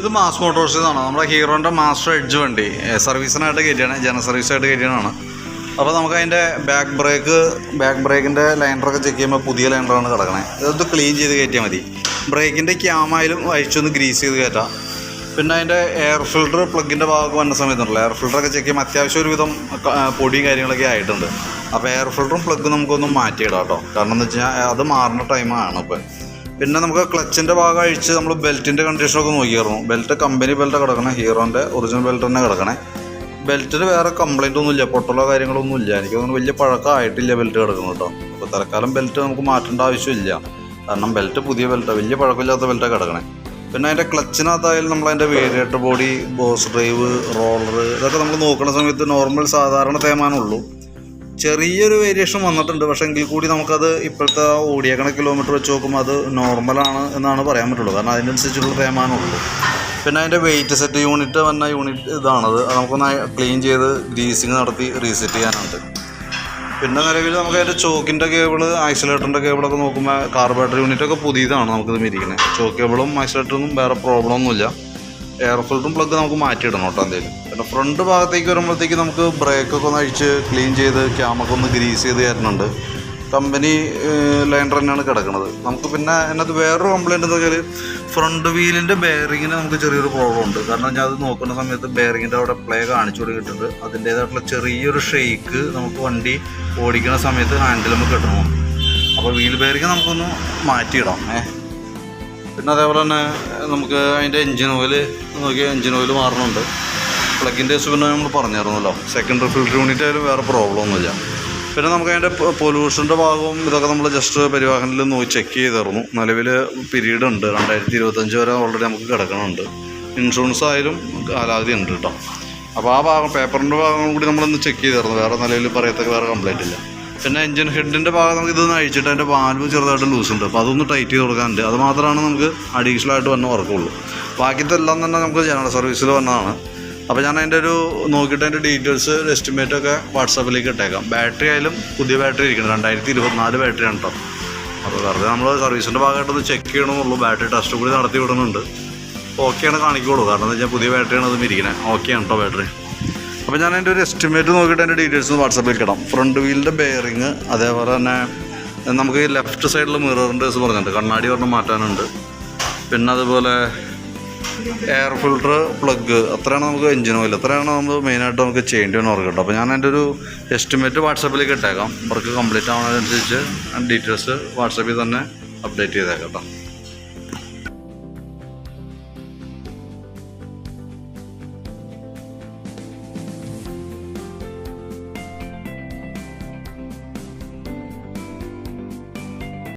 ഇത് മാസ് മോട്ടോഴ്സാണ് നമ്മുടെ ഹീറോന്റെ master edge വണ്ടി. സർവീസിനായിട്ട് കയറ്റിയാണ് ജന സർവീസായിട്ട് കയറ്റിയതാണ്. അപ്പോൾ നമുക്ക് അതിന്റെ ബാക്ക് ബ്രേക്ക് ബാക്ക് ബ്രേക്കിന്റെ ലൈനറൊക്കെ ചെക്ക് ചെയ്യുമ്പോൾ പുതിയ ലൈനറാണ് കിടക്കണേ. ഇതൊന്ന് ക്ലീൻ ചെയ്ത് കയറ്റിയാൽ മതി. ബ്രേക്കിന്റെ ക്യാമായാലും അഴിച്ചൊന്ന് ഗ്രീസ് ചെയ്ത് കയറ്റാം. പിന്നെ അതിന്റെ എയർ ഫിൽട്ടർ പ്ലഗിന്റെ ഭാഗമൊക്കെ വന്ന സമയത്തുണ്ടല്ലോ. എയർ ഫിൽട്ടറൊക്കെ ചെക്ക് ചെയ്യുമ്പോൾ അത്യാവശ്യം ഒരുവിധം പൊടിയും കാര്യങ്ങളൊക്കെ ആയിട്ടുണ്ട്. അപ്പോൾ എയർ ഫിൽട്ടറും പ്ലഗും നമുക്കൊന്ന് മാറ്റിയിടാം കേട്ടോ. കാരണം എന്ന് വെച്ച് കഴിഞ്ഞാൽ അത് മാറുന്ന ടൈമാണ് ഇപ്പോൾ പിന്നെ നമുക്ക് ക്ലച്ചിന്റെ ഭാഗം അഴിച്ച് നമ്മൾ ബെൽറ്റിന്റെ കണ്ടീഷനൊക്കെ നോക്കിയായിരുന്നു. ബെൽറ്റ് കമ്പനി ബെൽറ്റ് കിടക്കണേ. ഹീറോന്റെ ഒറിജിനൽ ബെൽറ്റ് തന്നെ കിടക്കണേ. ബെൽറ്റിന് വേറെ കംപ്ലൈന്റ് ഒന്നുമില്ല പൊട്ടലോ കാര്യങ്ങളൊന്നും ഇല്ല. എനിക്ക് തോന്നുന്നു വലിയ പഴക്കമായിട്ടില്ല ബെൽറ്റ് കിടക്കുന്നത് കേട്ടോ. അപ്പോൾ തൽക്കാലം ബെൽറ്റ് നമുക്ക് മാറ്റേണ്ട ആവശ്യമില്ല. കാരണം ബെൽറ്റ് പുതിയ ബെൽറ്റാണ് വലിയ പഴക്കമില്ലാത്ത ബെൽറ്റാണ് കിടക്കണേ. പിന്നെ അതിന്റെ ക്ലച്ചിനകത്തായാലും നമ്മൾ അതിന്റെ variator body boss drive roller ഇതൊക്കെ നമ്മൾ നോക്കുന്ന സമയത്ത് നോർമൽ സാധാരണ തേമാനമുള്ളൂ ചെറിയൊരു വേരിയേഷൻ വന്നിട്ടുണ്ട്. പക്ഷേ എങ്കിൽ കൂടി നമുക്കത് ഇപ്പോഴത്തെ ഓടിയേക്കണ കിലോമീറ്റർ വെച്ച് നോക്കുമ്പോൾ അത് നോർമലാണ് എന്നാണ് പറയാൻ പറ്റുള്ളൂ. കാരണം അതിനനുസരിച്ചുള്ള തേമാനമുള്ളൂ പിന്നെ അതിന്റെ വെയിറ്റ് സെറ്റ് യൂണിറ്റ് വന്ന യൂണിറ്റ് ഇതാണത്. നമുക്കൊന്ന് ക്ലീൻ ചെയ്ത് ഗ്രീസിങ് നടത്തി റീസെറ്റ് ചെയ്യാനുണ്ട്. പിന്നെ നിലവിൽ നമുക്ക് അതിന്റെ ചോക്കിന്റെ കേബിൾ ഐസൊലേറ്ററിന്റെ കേബിളൊക്കെ നോക്കുമ്പോൾ കാർബറേറ്റർ യൂണിറ്റ് ഒക്കെ പുതിയതാണ് നമുക്കിത് ഇരിക്കുന്നത് ചോക്ക് കേബിളും ആക്സിലേറ്ററും വേറെ പ്രോബ്ലം ഒന്നുമില്ല. എയർ ഫിൽറ്ററും പ്ലഗ് നമുക്ക് മാറ്റിയിടണം കേട്ടോ എന്തെങ്കിലും പിന്നെ ഫ്രണ്ട് ഭാഗത്തേക്ക് വരുമ്പോഴത്തേക്ക് നമുക്ക് ബ്രേക്കൊക്കെ ഒന്ന് അഴിച്ച് ക്ലീൻ ചെയ്ത് ക്യാമൊക്കെ ഒന്ന് ഗ്രീസ് ചെയ്ത് തരുന്നുണ്ട്. കമ്പനി ലൈൻ തന്നെയാണ് കിടക്കുന്നത്. നമുക്ക് പിന്നെ അതിനകത്ത് വേറൊരു കംപ്ലൈന്റ് എന്ന് വെച്ചാൽ ഫ്രണ്ട് വീലിന്റെ ബെയറിങ്ങിന് നമുക്ക് ചെറിയൊരു പ്രോബ്ലം ഉണ്ട്. കാരണം ഞാൻ അത് നോക്കുന്ന സമയത്ത് ബെയറിങ്ങിന്റെ അവിടെ പ്ലേ കാണിച്ചു കൊടുത്തിട്ടുണ്ട്. അതിന്റേതായിട്ടുള്ള ചെറിയൊരു ഷെയ്ക്ക് നമുക്ക് വണ്ടി ഓടിക്കുന്ന സമയത്ത് ഹാൻഡിൽ നമുക്ക് കിട്ടണം. അപ്പോൾ വീൽ ബെയറിങ് നമുക്കൊന്ന് മാറ്റിയിടാം. ഏ പിന്നെ അതേപോലെ തന്നെ നമുക്ക് അതിന്റെ എൻജിൻ ഓയിൽ നോക്കിയാൽ എൻജിൻ ഓയിൽ മാറണുണ്ട്. പ്ലഗിന്റെ കേസ് പിന്നെ നമ്മൾ പറഞ്ഞായിരുന്നല്ലോ. സെക്കൻഡറി ഫിൽറ്റർ യൂണിറ്റ് ആയാലും വേറെ പ്രോബ്ലം ഒന്നുമില്ല. പിന്നെ നമുക്ക് അതിന്റെ പൊല്യൂഷന്റെ ഭാഗവും ഇതൊക്കെ നമ്മൾ ജസ്റ്റ് പരിവാഹനിൽ നോക്കി ചെക്ക് ചെയ്തിരുന്നു. നിലവിൽ പീരീഡ് ഉണ്ട്. രണ്ടായിരത്തി ഇരുപത്തഞ്ച് വരെ ഓൾറെഡി നമുക്ക് കിടക്കണുണ്ട്. ഇൻഷുറൻസ് ആയാലും കാലാവധി ഉണ്ട് കേട്ടോ. അപ്പോൾ ആ ഭാഗം പേപ്പറിന്റെ ഭാഗം കൂടി നമ്മളൊന്ന് ചെക്ക് ചെയ്തിരുന്നു. വേറെ നിലവിൽ പറയത്തക്ക വേറെ കംപ്ലൈന്റ് ഇല്ല. പിന്നെ എഞ്ചിൻ ഹെഡിന്റെ ഭാഗം നമുക്ക് ഇതൊന്ന് അഴിച്ചിട്ട് അതിന്റെ വാൽവ് ചെറുതായിട്ട് ലൂസ് ഉണ്ട്. അപ്പോൾ അതൊന്ന് ടൈറ്റ് ചെയ്ത് കൊടുക്കാനുണ്ട് അത് മാത്രമാണ് നമുക്ക് അഡീഷണൽ ആയിട്ട് വന്ന വർക്കുള്ളൂ ബാക്കിയതെല്ലാം തന്നെ നമുക്ക് ജനറൽ സർവീസിൽ വന്നതാണ്. അപ്പോൾ ഞാൻ അതിന്റെ ഒരു നോക്കിയിട്ട് അതിന്റെ ഡീറ്റെയിൽസ് എസ്റ്റിമേറ്റ് ഒക്കെ വാട്സാപ്പിലേക്ക് ഇട്ടേക്കാം. ബാറ്ററി ആയാലും പുതിയ ബാറ്ററി ഇരിക്കുന്നത് രണ്ടായിരത്തി ഇരുപത്തിനാല് ബാറ്ററിയാണ് കേട്ടോ അപ്പോൾ വെറുതെ നമ്മൾ സർവീസിന്റെ ഭാഗമായിട്ടൊന്ന് ചെക്ക് ചെയ്യണമെന്നുള്ളൂ. ബാറ്ററി ടെസ്റ്റ് കൂടി നടത്തി വിടുന്നുണ്ട്. ഓക്കെയാണ് കാണിക്കുള്ളൂ. കാരണം എന്താ വെച്ചാൽ പുതിയ ബാറ്ററിയാണ് അതും ഇരിക്കുന്നത് ഓക്കെയാണ് കേട്ടോ ബാറ്ററി അപ്പോൾ ഞാൻ അതിന്റെ ഒരു എസ്റ്റിമേറ്റ് നോക്കിയിട്ട് അതിന്റെ ഡീറ്റെയിൽസ് വാട്സാപ്പിലേക്ക് ഇടാം. ഫ്രണ്ട് വീലിന്റെ ബെയറിങ് അതേപോലെ തന്നെ നമുക്ക് ലെഫ്റ്റ് സൈഡിൽ മിററിന്റെ കേസ് പറഞ്ഞിട്ടുണ്ട്. കണ്ണാടി പറഞ്ഞ് മാറ്റാനുണ്ട്. പിന്നെ അതുപോലെ എയർ ഫിൽട്ടർ പ്ലഗ് അത്രയാണ് നമുക്ക് എഞ്ചിൻ ഓയിൽ അത്രയാണ് നമ്മൾ മെയിനായിട്ട് നമുക്ക് ചെയ്യേണ്ടി വന്ന വർക്ക് അപ്പോൾ ഞാൻ എന്റെ ഒരു എസ്റ്റിമേറ്റ് വാട്സാപ്പിലേക്ക് ഇട്ടേക്കാം. വർക്ക് കംപ്ലീറ്റ് ആവുന്നതനുസരിച്ച് ഡീറ്റെയിൽസ് വാട്സാപ്പിൽ തന്നെ അപ്ഡേറ്റ് ചെയ്തേക്കാം കേട്ടോ.